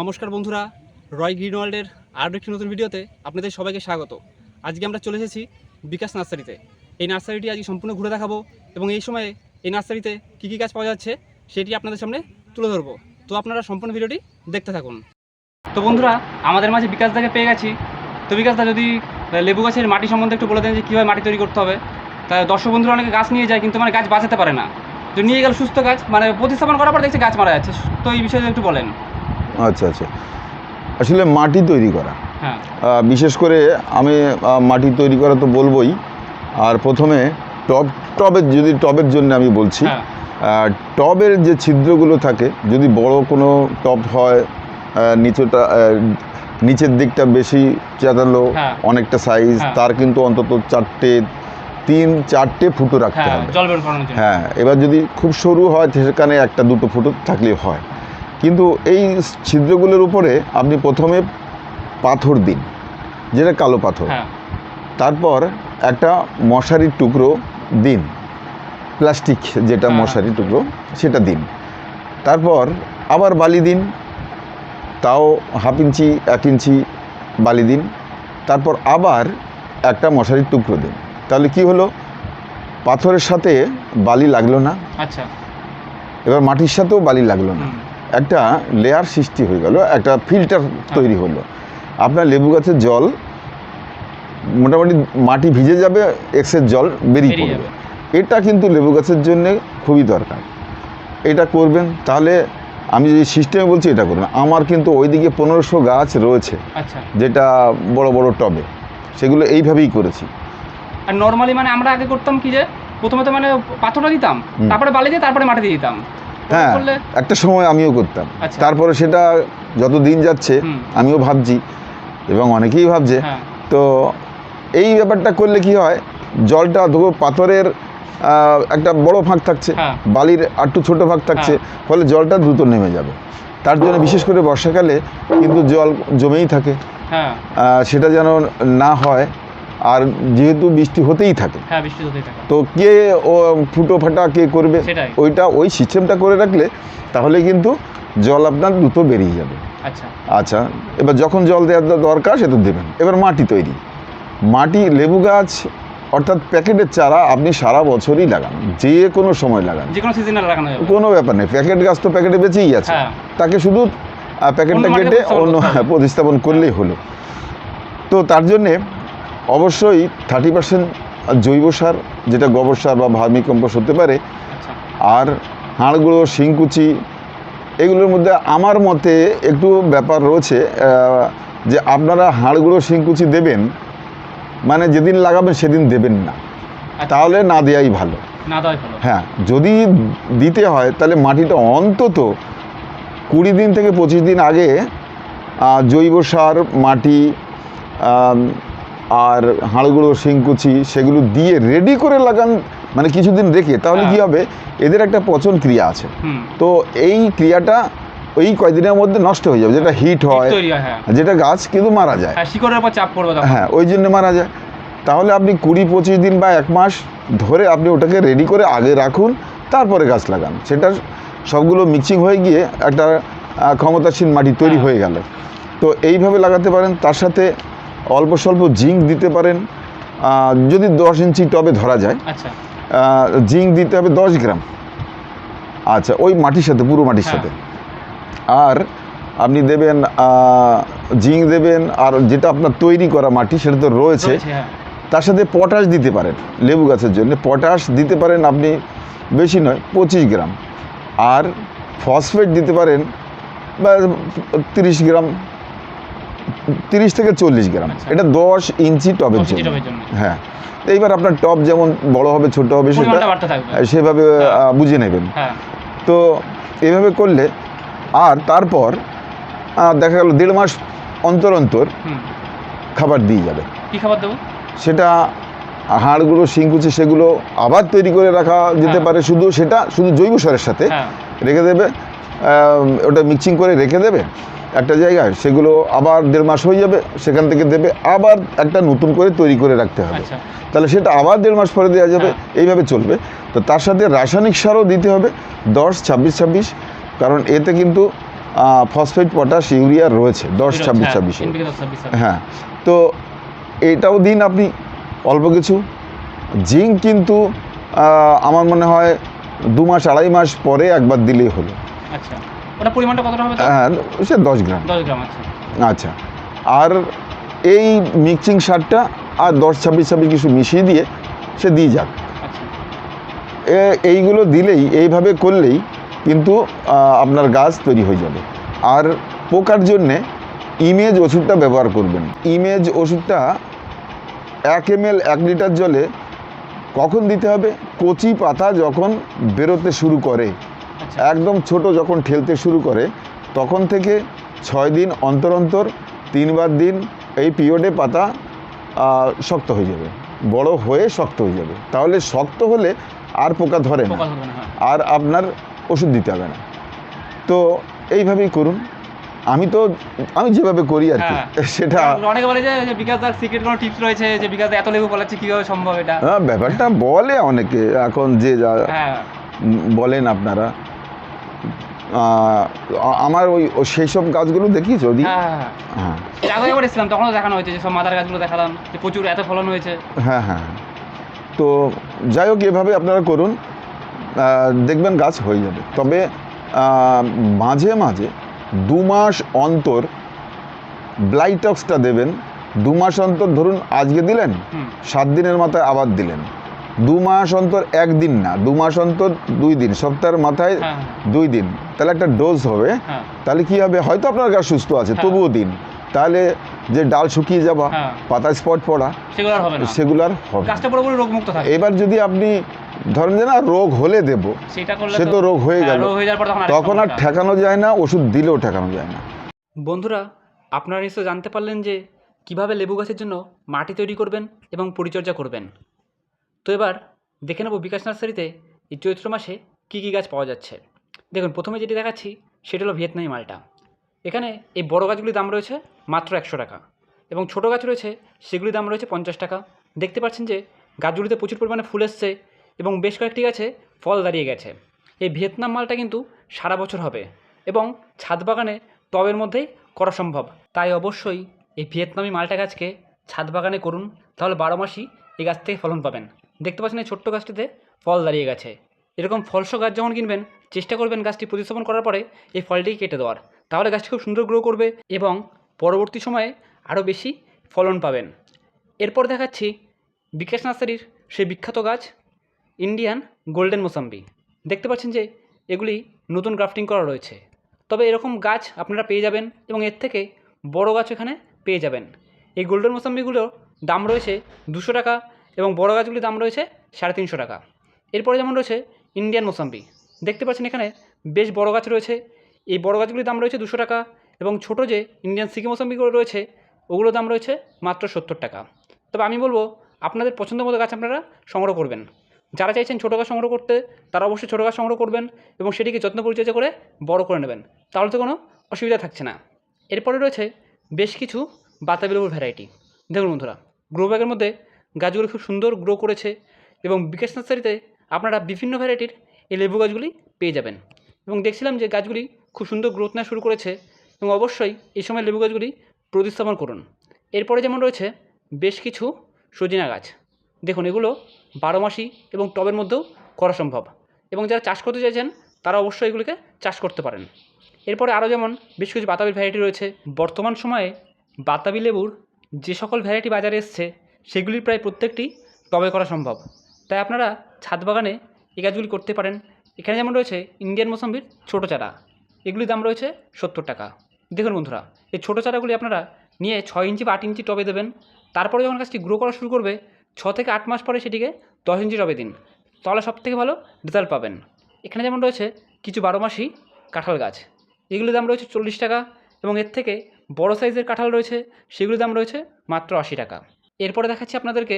নমস্কার বন্ধুরা, রয় গ্রিন ওয়ার্ল্ডের আরও একটি নতুন ভিডিওতে আপনাদের সবাইকে স্বাগত। আজকে আমরা চলে এসেছি বিকাশ নার্সারিতে। এই নার্সারিটি আজকে সম্পূর্ণ ঘুরে দেখাবো এবং এই সময়ে এই নার্সারিতে কী কী গাছ পাওয়া যাচ্ছে সেটি আপনাদের সামনে তুলে ধরবো। তো আপনারা সম্পূর্ণ ভিডিওটি দেখতে থাকুন। তো বন্ধুরা, আমাদের মাঝে বিকাশ দাকে পেয়ে গেছি। তো বিকাশ দা, যদি লেবু গাছের মাটি সম্বন্ধে একটু বলে দেন যে কীভাবে মাটি তৈরি করতে হবে। তা দর্শক বন্ধুরা অনেকে গাছ নিয়ে যায় কিন্তু মানে গাছ বাঁচাতে পারে না। তো নিয়ে গেল সুস্থ গাছ মানে প্রতিস্থাপন করার পর দেখছে গাছ মারা যাচ্ছে। তো এই বিষয়ে একটু বলেন। আচ্ছা আচ্ছা। আসলে মাটি তৈরি করা। হ্যাঁ। বিশেষ করে আমি মাটি তৈরি করা তো বলবোই। আর প্রথমে টব টবের যদি টবের জন্য আমি বলছি হ্যাঁ। টবের যে ছিদ্রগুলো থাকে যদি বড় কোনো টব হয় নিচুটা নিচের দিকটা বেশি চাতালো হ্যাঁ। অনেকটা সাইজ। তার কিন্তু অন্তত চারটে তিন চারটে ফুটো রাখতে হবে। হ্যাঁ এবার যদি খুব সরু হয় সেখানে একটা দুটো ফুটো থাকলেই হয়। কিন্তু এই ছিদ্রগুলোর উপরে আপনি প্রথমে পাথর দিন যেটা কালো পাথর। হ্যাঁ। তারপর একটা মশারির টুকরো দিন প্লাস্টিক যেটা হ্যাঁ। মশারির টুকরো সেটা দিন। তারপর আবার বালি দিন তাও হাফ ইঞ্চি এক ইঞ্চি বালি দিন তারপর আবার একটা মশারির টুকরো দিন। তাহলে কি হলো? পাথরের সাথে বালি লাগল না। আচ্ছা। এবার মাটির সাথেও বালি লাগল না। একটা লেয়ার সৃষ্টি হয়ে গেল একটা ফিল্টার তৈরি হলো। আপনার লেবু গাছের জল মোটামুটি মাটি ভিজে যাবে এক্সের জল বেরিয়ে পড়বে। এটা কিন্তু লেবু গাছের জন্য খুবই দরকার। এটা করবেন তাহলে আমি যে সিস্টেমে বলছি এটা করবেন। আমার কিন্তু ওইদিকে পনেরোশো গাছ রয়েছে আচ্ছা। যেটা বড় বড় টবে। সেগুলো এইভাবেই করেছি। আর নর্মালি মানে আমরা আগে করতাম কি যে প্রথমে তো মানে পাথরটা দিতাম তারপরে বালি দিয়ে তারপরে মাটি দিয়ে দিতাম। হ্যাঁ একটা সময় আমিও করতাম। আচ্ছা। তারপরে সেটা যত দিন যাচ্ছে আমিও ভাবছি এবং অনেকেই ভাবছে হ্যাঁ। তো এই ব্যাপারটা করলে কি হয় জলটা ধরো পাথরের একটা বড় ফাঁক থাকছে হ্যাঁ। বালির একটু ছোট ফাঁক থাকছে ফলে জলটা দ্রুত নেমে যাবে। তার জন্য বিশেষ করে বর্ষাকালে কিন্তু জল জমেই থাকে। হ্যাঁ। সেটা যেন না হয় আর যেহেতু বৃষ্টি হতেই থাকে হ্যাঁ তো কে ও ফুটো ফাটা কে করবে ওইটা ওই সিস্টেমটা করে রাখলে তাহলে কিন্তু জল আপনার দ্রুত বেরিয়ে যাবে। আচ্ছা। আচ্ছা এবার যখন জল দেওয়ার দরকার সেটা দেবেন। এবার মাটি তৈরি। মাটি লেবু গাছ অর্থাৎ প্যাকেটের চারা আপনি সারা বছরই লাগান যে কোনো সময় লাগান। যে কোনো সিজনে লাগানো কোনো ব্যাপার নেই প্যাকেট গাছ তো প্যাকেটে বেঁচেই আছে। হ্যাঁ। তাকে শুধু প্যাকেটটা কেটে অন্য প্রতিস্থাপন করলেই হলো। তো তার জন্যে অবশ্যই থার্টি পার্সেন্ট জৈব সার যেটা গোবর সার বা ভার্মি কম্পোস্ট হতে পারে আচ্ছা। আর হাড়গুঁড়ো শিংকুচি এগুলোর মধ্যে আমার মতে একটু ব্যাপার রয়েছে যে আপনারা হাড়গুঁড়ো শিংকুচি দেবেন মানে যেদিন লাগাবেন সেদিন দেবেন না। আচ্ছা। তাহলে না দেওয়াই ভালো। হ্যাঁ যদি দিতে হয় তাহলে মাটিটা অন্তত কুড়ি দিন থেকে পঁচিশ দিন আগে জৈব সার মাটি আর হাড়গুঁড়ো শিংকুচি সেগুলো দিয়ে রেডি করে লাগান মানে কিছুদিন রেখে তাহলে কী হ্যাঁ। হবে? এদের একটা পচন ক্রিয়া আছে। তো এই ক্রিয়াটা ওই কয়দিনের মধ্যে নষ্ট হয়ে যাবে যেটা হিট হয় হয় যেটা গাছ কিন্তু মারা যায়। হ্যাঁ শিকড়ের উপর চাপ পড়বে হ্যাঁ ওই জন্য মারা যায়। তাহলে আপনি কুড়ি পঁচিশ দিন বা এক মাস ধরে আপনি ওটাকে রেডি করে আগে রাখুন তারপরে গাছ লাগান। সেটা সবগুলো মিক্সিং হয়ে গিয়ে একটা ক্ষমতাসীন মাটি তৈরি। হয়ে গেল। তো এইভাবে লাগাতে পারেন তার সাথে অল্প স্বল্প জিঙ্ক দিতে পারেন যদি দশ ইঞ্চি টবে ধরা যায় আচ্ছা। জিঙ্ক দিতে হবে দশ গ্রাম। আচ্ছা ওই মাটির সাথে পুরো মাটির হ্যাঁ। সাথে। আর আপনি দেবেন জিঙ্ক দেবেন আর যেটা আপনার তৈরি করা মাটি সেটা তো রয়েছে হ্যাঁ। তার সাথে পটাশ দিতে পারেন লেবু গাছের জন্য। পটাশ দিতে পারেন আপনি বেশি নয় পঁচিশ গ্রাম। আর ফসফেট দিতে পারেন বা তিরিশ গ্রাম তিরিশ থেকে চল্লিশ গ্রাম। আচ্ছা। এটা দশ ইঞ্চি টবের ইঞ্চি জন্য। হ্যাঁ। এইবার আপনার টব যেমন বড় হবে ছোট হবে সেটা সেভাবে হ্যাঁ। বুঝে নেবেন। হ্যাঁ। তো এভাবে করলে আর তারপর দেখা গেল দেড় মাস অন্তর অন্তর খাবার দিয়ে যাবে। কি খাবার দেবো? সেটা হাড়গুলো শিংকুচি সেগুলো আবার তৈরি করে রাখা যেতে হ্যাঁ। পারে। শুধু সেটা শুধু জৈব সারের সাথে রেখে দেবে। ওটা মিক্সিং করে রেখে দেবে। একটা জায়গায় সেগুলো আবার দেড় মাস হয়ে যাবে সেখান থেকে দেবে আবার একটা নতুন করে তৈরি করে রাখতে হবে। আচ্ছা। তাহলে সেটা আবার দেড় মাস পরে দেওয়া যাবে হ্যাঁ। এইভাবে চলবে। তো তার সাথে রাসায়নিক সারও দিতে হবে দশ ছাব্বিশ ছাব্বিশ কারণ এতে কিন্তু ফসফেট পটাশ ইউরিয়া রয়েছে দশ ছাব্বিশ ছাব্বিশে। ছাব্বিশ ছাব্বিশ। হ্যাঁ তো এটাও দিন আপনি অল্প কিছু। জিঙ্ক কিন্তু আমার মনে হয় দু মাস আড়াই মাস পরে একবার দিলেই হলো। আচ্ছা। ওটা পরিমাণটা কতটা হবে? হ্যাঁ সে দশ গ্রাম। দশ গ্রাম আচ্ছা। আচ্ছা। আর এই মিক্সিং সারটা আর দশ ছাব্বিশ ছাব্বিশ কিছু মিশিয়ে দিয়ে সে দিয়ে যাক। আচ্ছা। এইগুলো দিলেই এইভাবে করলেই কিন্তু আপনার গাছ তৈরি হয়ে যাবে। আর পোকার জন্যে ইমেজ ওষুধটা ব্যবহার করবেন। ইমেজ ওষুধটা এক এম এল এক লিটার জলে কখন দিতে হবে? কচি পাতা যখন বেরোতে শুরু করে। একদম ছোট যখন ঠেলতে শুরু করে তখন থেকে ছয় দিন অন্তর অন্তর তিনবার দিন এই পিরিয়ডে পাতা শক্ত হয়ে যাবে। বড় হয়ে শক্ত হয়ে যাবে। তাহলে শক্ত হলে আর পোকা ধরে না। হ্যাঁ। আর আপনার ওষুধ দিতে হবে না। তো এইভাবেই করুন। আমি তো আমি যেভাবে করি আর কি হ্যাঁ। সেটা অনেকে বলে যে যে বিকাশ দার সিক্রেট কোনো টিপস রয়েছে? যে বিকাশ এত লেবু বলাচ্ছে কীভাবে সম্ভব এটা? হ্যাঁ, ব্যাপারটা বলে অনেকে। এখন যে যা বলেন আপনারা। আমার ওই সেই সব গাছগুলো দেখিস ওদি হ্যাঁ হ্যাঁ, হ্যাঁ। হ্যাঁ। এর আগে একবার এসেছিলাম তখনও দেখানো হয়েছে যে সব মাদার গাছগুলো দেখালাম যে প্রচুর এত ফলন হয়েছে। হ্যাঁ হ্যাঁ হ্যাঁ। তো যাই হোক এভাবে আপনারা করুন দেখবেন গাছ হয়ে যাবে। তবে মাঝে মাঝে দু মাস অন্তর ব্লাইটক্সটা দেবেন। দু মাস অন্তর ধরুন আজকে দিলেন সাত দিনের মাথায় আবার দিলেন। দু মাস অন্তর একদিন না দু মাস অন্তর দুই দিন সপ্তাহের মাথায় হ্যাঁ। দুই দিন। তাহলে একটা ডোজ হবে। হ্যাঁ। তাহলে কি হবে? হয়তো আপনার গা সুস্থ আছে হ্যাঁ। তবুও দিন। তাহলে যে ডাল শুকিয়ে যাওয়া পাতায় স্পট পড়া সেগুলো আর হবে এবার যদি আপনি ধরেন যে না রোগ হলে দেব সে তো রোগ হয়ে গেল। তখন আর ঠেকানো যায় না ওষুধ দিলেও ঠেকানো যায় না। বন্ধুরা আপনারা নিশ্চয় জানতে পারলেন যে কীভাবে লেবু গাছের জন্য মাটি তৈরি করবেন এবং পরিচর্যা করবেন। তো এবার দেখে নেব বিকাশ নার্সারিতে এই চৈত্র মাসে কী কী গাছ পাওয়া যাচ্ছে। দেখুন, প্রথমে যেটি দেখাচ্ছি, সেটা হলো ভিয়েতনামি মালটা। এখানে এই বড় গাছগুলির দাম রয়েছে মাত্র একশো টাকা এবং ছোটো গাছ রয়েছে, সেগুলির দাম রয়েছে পঞ্চাশ টাকা। দেখতে পাচ্ছেন যে গাছগুলিতে প্রচুর পরিমাণে ফুল এসছে এবং বেশ কয়েকটি গাছে ফল দাঁড়িয়ে গেছে। এই ভিয়েতনাম মালটা কিন্তু সারা বছর হবে এবং ছাদ বাগানে টবের মধ্যেই করা সম্ভব। তাই অবশ্যই এই ভিয়েতনামি মালটা গাছকে ছাদ বাগানে করুন, তাহলে বারো মাসই এই গাছ থেকে ফলন পাবেন। দেখতে পাচ্ছেন এই ছোট্ট গাছটিতে ফল দাঁড়িয়ে গেছে। এরকম ফলসহ গাছ যখন কিনবেন, চেষ্টা করবেন গাছটি প্রতিস্থাপন করার পরে এই ফলটিকে কেটে দেওয়ার। তাহলে গাছটি খুব সুন্দর গ্রো করবে এবং পরবর্তী সময়ে আরও বেশি ফলন পাবেন। এরপর দেখাচ্ছি বিকাশ নার্সারির সেই বিখ্যাত গাছ, ইন্ডিয়ান গোল্ডেন মোসাম্বি। দেখতে পাচ্ছেন যে এগুলি নতুন গ্রাফটিং করা রয়েছে। তবে এরকম গাছ আপনারা পেয়ে যাবেন এবং এর থেকে বড় গাছ এখানে পেয়ে যাবেন। এই গোল্ডেন মোসাম্বিগুলোর দাম রয়েছে দুশো টাকা এবং বড় গাছগুলির দাম রয়েছে সাড়ে তিনশো টাকা। এরপরে যেমন রয়েছে ইন্ডিয়ান মোসাম্বি। দেখতে পাচ্ছেন এখানে বেশ বড় গাছ রয়েছে। এই বড় গাছগুলির দাম রয়েছে দুশো টাকা এবং ছোট যে ইন্ডিয়ান সিকি মোসাম্বিগুলো রয়েছে, ওগুলোর দাম রয়েছে মাত্র সত্তর টাকা। তবে আমি বলব, আপনাদের পছন্দ মতো গাছ আপনারা সংগ্রহ করবেন। যারা চাইছেন ছোটো গাছ সংগ্রহ করতে, তারা অবশ্যই ছোটো গাছ সংগ্রহ করবেন এবং সেটিকে যত্ন পরিচর্যা করে বড় করে নেবেন। তাহলে তো কোনো অসুবিধা থাকছে না। এরপরে রয়েছে বেশ কিছু বাতাবি লেবুর ভ্যারাইটি দেখুন বন্ধুরা গ্রো ব্যাগের মধ্যে গাছগুলো খুব সুন্দর গ্রো করেছে এবং বিকাশ নার্সারিতে আপনারা বিভিন্ন ভ্যারাইটির এই লেবু গাছগুলি পেয়ে যাবেন। এবং দেখছিলাম যে গাছগুলি খুব সুন্দর গ্রোথ নেওয়া শুরু করেছে এবং অবশ্যই এই সময় লেবু গাছগুলি প্রতিস্থাপন করুন। এরপরে যেমন রয়েছে বেশ কিছু সজিনা গাছ। দেখুন, এগুলো বারো মাসি এবং টবের মধ্যেও করা সম্ভব। এবং যারা চাষ করতে চাইছেন, তারা অবশ্যই এগুলিকে চাষ করতে পারেন। এরপরে আরও যেমন বেশ কিছু বাতাবি ভ্যারাইটি রয়েছে। বর্তমান সময়ে বাতাবি লেবুর যে সকল ভ্যারাইটি বাজারে এসছে সেগুলির প্রায় প্রত্যেকটি টবে করা সম্ভব। তাই আপনারা ছাদ বাগানে এই গাছগুলি করতে পারেন। এখানে যেমন রয়েছে ইন্ডিয়ান মোসাম্বির ছোটো চারা। এগুলির দাম রয়েছে সত্তর টাকা। দেখুন বন্ধুরা, এই ছোটো চারাগুলি আপনারা নিয়ে ছয় ইঞ্চি বা আট ইঞ্চি টবে দেবেন। তারপরে যখন গাছটি গ্রো করা শুরু করবে, ছ থেকে আট মাস পরে সেটিকে দশ ইঞ্চি টবে দিন। তাহলে সব থেকে ভালো রেজাল্ট পাবেন। এখানে যেমন রয়েছে কিছু বারো মাসি কাঁঠাল গাছ। এগুলির দাম রয়েছে চল্লিশ টাকা এবং এর থেকে বড় সাইজের কাঁঠাল রয়েছে, সেগুলির দাম রয়েছে মাত্র আশি টাকা। এরপরে দেখাচ্ছি আপনাদেরকে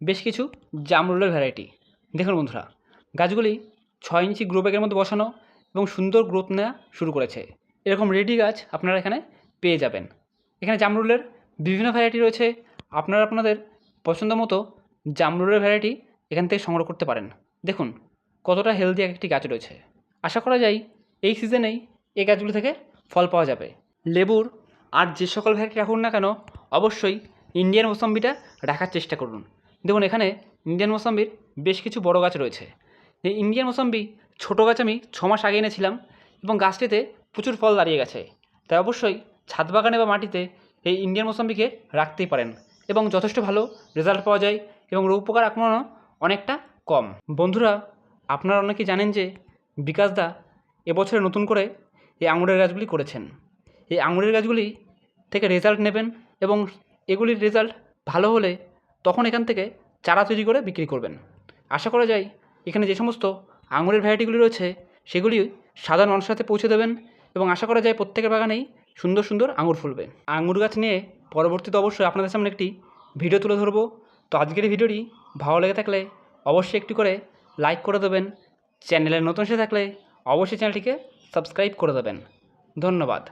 বেশ কিছু জামরুলের ভ্যারাইটি দেখুন বন্ধুরা, গাছগুলি ছয় ইঞ্চি গ্রো ব্যাগের মধ্যে বসানো এবং সুন্দর গ্রোথ নেওয়া শুরু করেছে। এরকম রেডি গাছ আপনারা এখানে পেয়ে যাবেন। এখানে জামরুলের বিভিন্ন ভ্যারাইটি রয়েছে। আপনারা আপনাদের পছন্দ মতো জামরুলের ভ্যারাইটি এখান থেকে সংগ্রহ করতে পারেন। দেখুন, কতটা হেলদি একটি গাছ রয়েছে। আশা করা যায় এই সিজনেই এই গাছগুলি থেকে ফল পাওয়া যাবে। লেবুর আর যে সকল ভ্যারাইটি রাখুন না কেন, অবশ্যই ইন্ডিয়ান মোসাম্বিটা রাখার চেষ্টা করুন। দেখুন এখানে ইন্ডিয়ান মোসাম্বির বেশ কিছু বড় গাছ রয়েছে। এই ইন্ডিয়ান মোসাম্বি ছোটো গাছ আমি ছ মাস আগে এনেছিলাম এবং গাছটিতে প্রচুর ফল দাঁড়িয়ে গেছে। তাই অবশ্যই ছাদ বাগানে বা মাটিতে এই ইন্ডিয়ান মোসাম্বিকে রাখতেই পারেন এবং যথেষ্ট ভালো রেজাল্ট পাওয়া যায় এবং রোগ আক্রমণও অনেকটা কম। বন্ধুরা, আপনারা অনেকেই জানেন যে বিকাশদা এবছরে নতুন করে এই আঙুরের গাছগুলি করেছেন। এই আঙুরের গাছগুলি থেকে রেজাল্ট নেবেন এবং এগুলির রেজাল্ট ভালো হলে তখন এখান থেকে চারা তৈরি করে বিক্রি করবেন। আশা করা যায় এখানে যে সমস্ত আঙুরের ভ্যারাইটিগুলি রয়েছে, সেগুলি সাধারণ মানুষের সাথে পৌঁছে দেবেন এবং আশা করা যায় প্রত্যেকের বাগানেই সুন্দর সুন্দর আঙুর ফুলবে। আঙুর গাছ নিয়ে পরবর্তীতে অবশ্যই আপনাদের সামনে একটি ভিডিও তুলে ধরবো। তো আজকের ভিডিওটি ভালো লেগে থাকলে অবশ্যই একটি করে লাইক করে দেবেন। চ্যানেলে নতুন এসে থাকলে অবশ্যই চ্যানেলটিকে সাবস্ক্রাইব করে দেবেন। ধন্যবাদ।